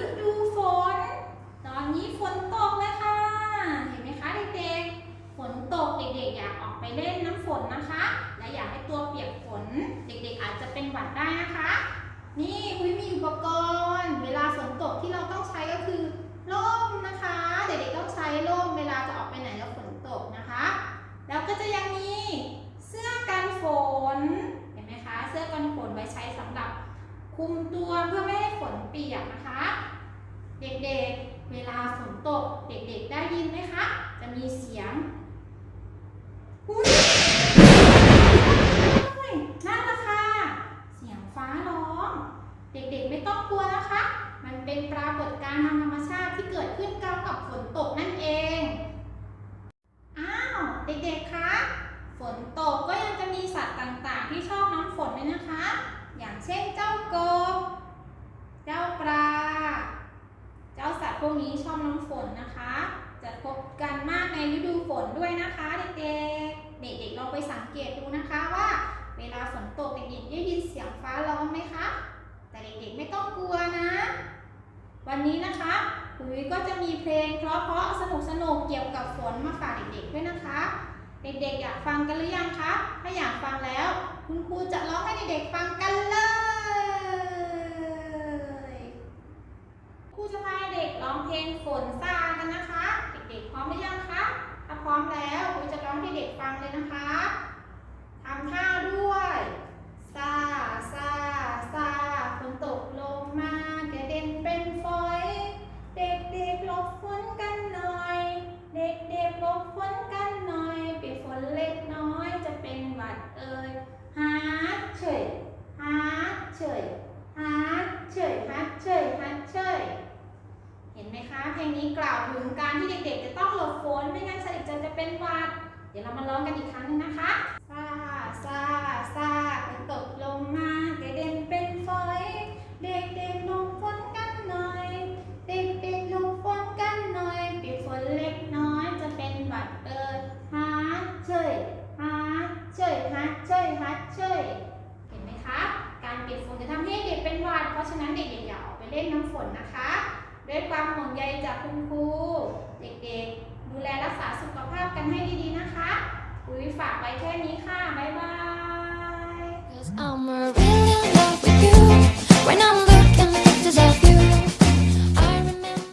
ฤดูฝน ตอนนี้ฝนตกเลยค่ะ เห็นไหมคะเด็กๆ ฝนตกเด็กๆ อยากออกไปเล่นน้ำฝนนะคะ และอยากให้ตัวเปียกฝน เด็กๆ อาจจะเป็นหวัดได้นะคะ นี่คุยมีอุปกรณ์ เวลาฝนตกที่เราต้องใช้ก็คือร่มนะคะ เด็กๆ ต้องใช้ร่มเวลาจะออกไปไหนแล้วฝนตกนะคะ แล้วก็จะยังมีเสื้อกันฝน เห็นไหมคะ เสื้อกันฝนไว้ใช้สำหรับคุมตัวเพื่อไม่ให้ฝน เด็กๆ เวลาฝนตก เด็กๆ ได้ยินไหมคะ จะมีเสียงอุ๊ยนั่นละค่ะ เสียงฟ้าร้อง เด็กๆ ไม่ต้องกลัวนะคะ มันเป็นปรากฏการณ์ทางธรรมชาติที่เกิดขึ้นกับฝนตกนั่นเอง อ้าว เด็กๆ คะ ฝนตกก็ยังจะมีสัตว์ต่างๆ ที่ชอบน้ำฝนด้วยนะคะ อย่างเช่นเจ้ากบ เจ้าปลา เจ้าสัตว์ พวกนี้ชอบน้ำฝนนะคะ จะพบกันมากในฤดูฝนด้วยนะคะ เด็กๆ เด็กๆลองไปสังเกตดูนะคะว่า เวลาฝนตกเด็กๆได้ยินเสียงฟ้าร้องไหมคะ แต่เด็กๆไม่ต้องกลัวนะ วันนี้นะคะคุยก็จะมีเพลงเพราะๆสนุกๆเกี่ยวกับฝนมาฝากเด็กๆด้วยนะคะ เด็กๆอยากฟังกันหรือยังคะ ถ้าอยากฟังแล้ว คุณครูจะร้องให้เด็กๆฟังกันเลยครูจะพาเด็กร้องเพลงฝ นซากันนะคะ เด็กๆพร้อมหรือยังคะถ้าพร้อมแล้วครูจะร้องให้เด็กฟังเลยนะคะทำท่าด้วยซาซาซาฝนตกลงมากระเด็นเป็นฝอย เด็กๆหลบฝนกันหน่อย เด็กๆหลบฝนกันหน่อยเปียกฝนเล็กน้อยจะเป็นหวัดเอ่ยฮาเฉยฮาเฉยฮาเฉยฮัดเฉยฮัดเฉย เพลงนี้กล่าวถึงการที่เด็กๆ จะต้องหลบฝนไม่งั้นสนิทจะจะเป็นหวัด เดี๋ยวเรามาร้องกันอีกครั้งหนึงนะคะซาซาซาฝนตกลงมากระเด็นเป็นฝอยเด็กๆหลบฝนกันหน่อย เด็กๆหลบฝนกันหน่อยเปียกฝนเล็กน้อยจะเป็นหวัดเอ่ยฮัดเฉยฮัดเฉยฮัดเฉยฮัดเฉยเห็นไหมคะ การเปียกฝนจะทำให้เด็กเป็นหวัด เพราะฉะนั้นเด็กๆอย่าออกไปเล่นน้ำฝนนะคะ ด้วยความห่วงใยจากคุณครูเด็กๆ ดูแลรักษาสุขภาพกันให้ดีๆนะคะ อุ้ยฝากไว้แค่นี้ค่ะ บ๊ายบาย